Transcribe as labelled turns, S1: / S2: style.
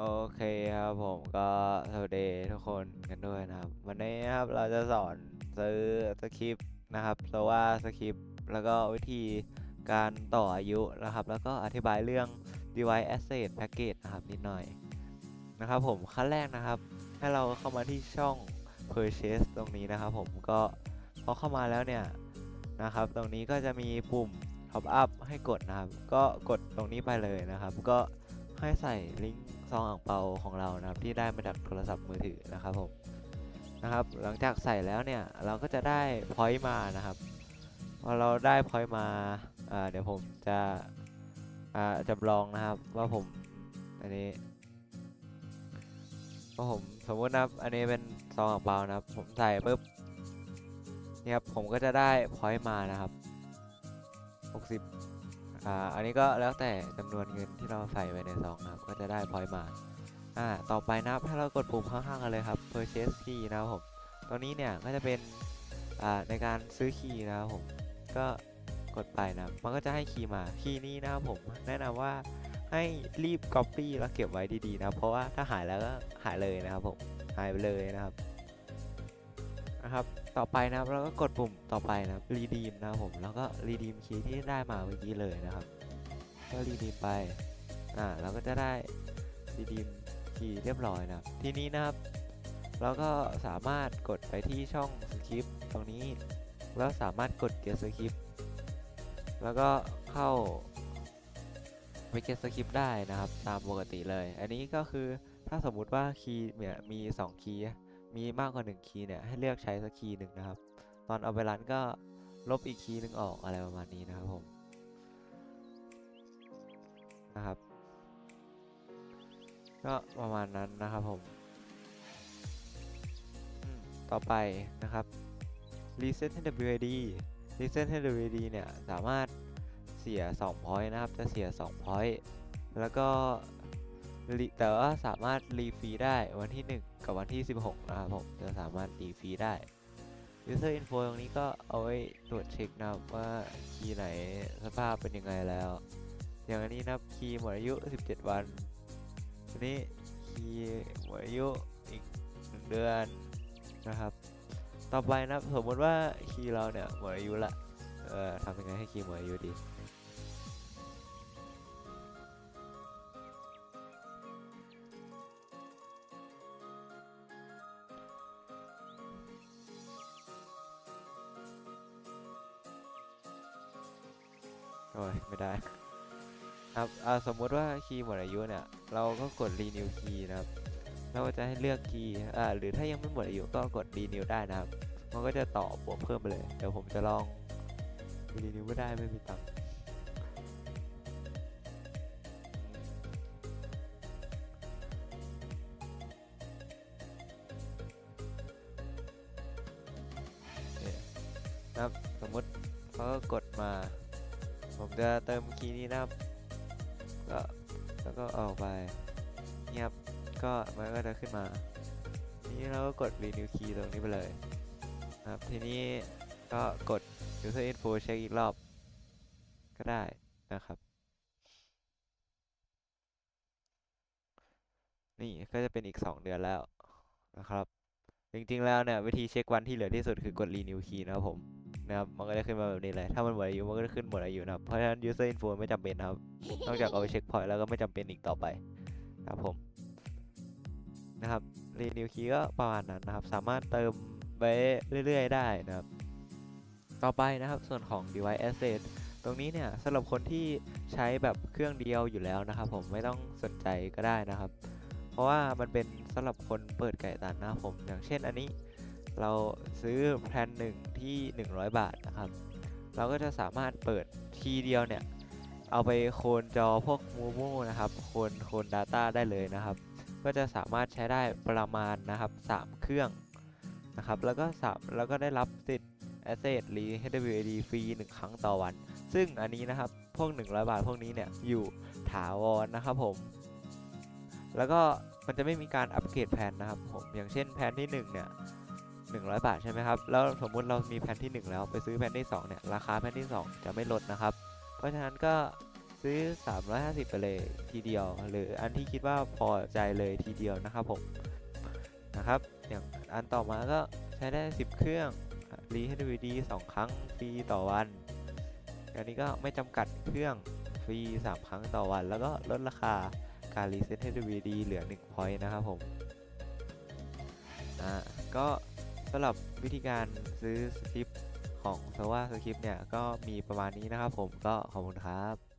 S1: โอเคครับผมก็สวัสดีทุกคนกันด้วยนะครับ วันนี้นะครับเราจะสอนซื้อสคริปต์นะครับเพราะว่าสคริปต์แล้วก็วิธีการต่ออายุนะครับ แล้วก็อธิบายเรื่อง device asset package นะครับนิดหน่อยนะครับผมขั้นแรกนะครับ ให้เราเข้ามาที่ช่อง purchase ตรงนี้นะครับ ผมก็พอเข้ามาแล้วเนี่ยนะครับ ตรงนี้ก็จะมีปุ่ม top up ให้กดนะครับ ก็กดตรงนี้ไปเลยนะครับ ก็ ให้ใส่ลิงก์ซองอ่างเปาของเรานะครับที่ได้มาจากโทรศัพท์มือถือนะครับผมนะครับ หลังจากใส่แล้วเนี่ยเราก็จะได้พอยต์มานะครับพอเราได้พอยต์มาอ่าเดี๋ยวผมจะอ่าจำลองนะครับว่าผมอันนี้ว่าผมสมมตินะครับอันนี้เป็นซองอ่างเปานะครับผมใส่ปุ๊บเนี่ยครับผมก็จะได้พอยต์มานะครับ 60 อ่าอันนี้ก็แล้วแต่จำนวนเงินที่เราใส่ไว้ในซองนะครับ ก็จะได้พอยต์มาอ่าต่อไปนะครับถ้าเรากดปุ่มข้างๆกันเลยครับ purchase key นะครับผมตรงนี้เนี่ยก็จะเป็นอ่าในการซื้อคีย์นะครับผมก็กดไปนะมันก็จะให้คีย์มาคีย์นี้นะครับผมแนะนำว่าให้รีบ copy แล้วเก็บไว้ดีๆนะเพราะว่าถ้าหายแล้วก็หายเลยนะครับผมหายไปเลยนะครับนะครับ ต่อไปนะครับเราก็กดปุ่มต่อไปนะครับ redeem นะครับผมแล้วก็ redeem key ที่ได้มาเมื่อกี้เลยนะครับก็ redeem ไปอ่าเราก็จะได้ redeem key เรียบร้อยนะครับทีนี้นะครับ เราก็สามารถกดไปที่ช่อง script ตรงนี้ แล้วสามารถกด get script แล้วก็เข้าไป get script ได้นะครับ ตามปกติเลย อันนี้ก็คือถ้าสมมุติว่าคีย์เนี่ยมี 2 คีย์ มีมากกว่า 1 คีย์เนี่ยให้เลือกใช้สักคีย์หนึ่งนะครับ ตอนเอาไปรันก็ลบอีกคีย์หนึ่งออกอะไรประมาณนี้นะครับผมนะครับ ก็ประมาณนั้นนะครับผมต่อไปนะครับ reset WAD reset WAD เนี่ยสามารถเสีย2 point นะครับ จะเสีย2 point แล้วก็ แต่ว่าสามารถรีฟรีได้วันที่ 1 กับวันที่ 16 นะครับผมจะสามารถรีฟรีได้ user info ตรงนี้ก็เอาไว้ตรวจเช็คนะครับว่าคีย์ไหนสภาพเป็นยังไงแล้ว อย่างอันนี้นะครับคีย์หมดอายุ 17 วันอันนี้คีย์หมดอายุอีก 1 เดือนนะครับ ต่อไปนับสมมติว่าคีย์เราเนี่ยหมดอายุละเอ่อทำยังไงให้คีย์หมดอายุดี โอ้ยไม่ได้ครับอ่าสมมุติว่าคีย์หมดอายุเนี่ย เราก็กด renew key นะครับเราก็จะให้เลือกคีย์อ่าหรือถ้ายังไม่หมดอายุก็กด renew ได้นะครับ มันก็จะต่อบวกเพิ่มไปเลย เดี๋ยวผมจะลอง renew ไม่ได้ไม่มีตังค์นะครับสมมติเขาก็กดมา ผมจะเติมคีย์นี้นะครับก็แล้วก็ออกไปเงียบก็มันก็จะขึ้นมา นี้เราก็กด renew key ตรงนี้ไปเลยครับทีนี้ก็กด user info เช็คอีกรอบ ก็ได้นะครับ นี่ก็จะเป็นอีก 2 เดือนแล้วนะครับ จริงๆแล้วเนี่ย วิธีเช็ควันที่เหลือที่สุดคือกด renew key นะครับผม นะครับมันก็จะขึ้นมาแบบนี้เลย ถ้ามันหมดอายุมันก็จะขึ้นหมดอายุนะครับ เพราะฉะนั้น user info ไม่จำเป็นนครับ นอกจากเอาไปเช็คพอยต์แล้วก็ไม่จำเป็นอีกต่อไปครับผมนะครับ renew key ก็ประมาณนั้นนะครับ สามารถเติมไว้เรื่อย ๆ ได้นะครับ ต่อไปนะครับส่วนของ device asset ตรงนี้เนี่ยสำหรับคนที่ใช้แบบเครื่องเดียวอยู่แล้วนะครับผมไม่ต้องสนใจก็ได้นะครับ เพราะว่ามันเป็นสำหรับคนเปิดไก่ตันนะครับผมอย่างเช่นอันนี้ เราซื้อแพลนหนึ่งที่ 100 บาทนะครับ เราก็จะสามารถเปิดทีเดียวเนี่ย เอาไปโคนจอพวกมูมูนะครับ โคนโคน Data ได้เลยนะครับ ก็จะสามารถใช้ได้ประมาณนะครับ 3 เครื่องนะครับ แล้วก็สามแล้วก็ได้รับสิทธิ์ Asset r e HWAD ฟรี 1 ครั้งต่อวัน ซึ่งอันนี้นะครับ พวก 100 บาทพวกนี้เนี่ย อยู่ถาวรนะครับผม แล้วก็มันจะไม่มีการอัปเกรดแผนนะครับผม อย่างเช่นแผนที่ 1 เนี่ย 100 บาทใช่ไหมครับ แล้วสมมุติเรามีแผ่นที่ 1 แล้วไปซื้อแผ่นที่2เนี่ยราคาแผ่นที่ 2 จะไม่ลดนะครับ เพราะฉะนั้นก็ซื้อ 350 ไปเลยทีเดียว หรืออันที่คิดว่าพอใจเลยทีเดียวนะครับผมนะครับ อย่างอันต่อมาก็ใช้ได้ 10 เครื่องรีให้ DVD 2ครั้งฟรีต่อวันอันนี้ก็ไม่จำกัดเครื่องฟรี 3 ครั้งต่อวัน แล้วก็ลดราคาการรีเซ็ตให้ DVD เหลือ1 point นะครับผมอ่าก็ำหรับวิธีการซื้อสคริปต์ของ s ซว่าสคริปเนี่ย ก็มีประมาณนี้นะครับผมก็ขอบคุณครับ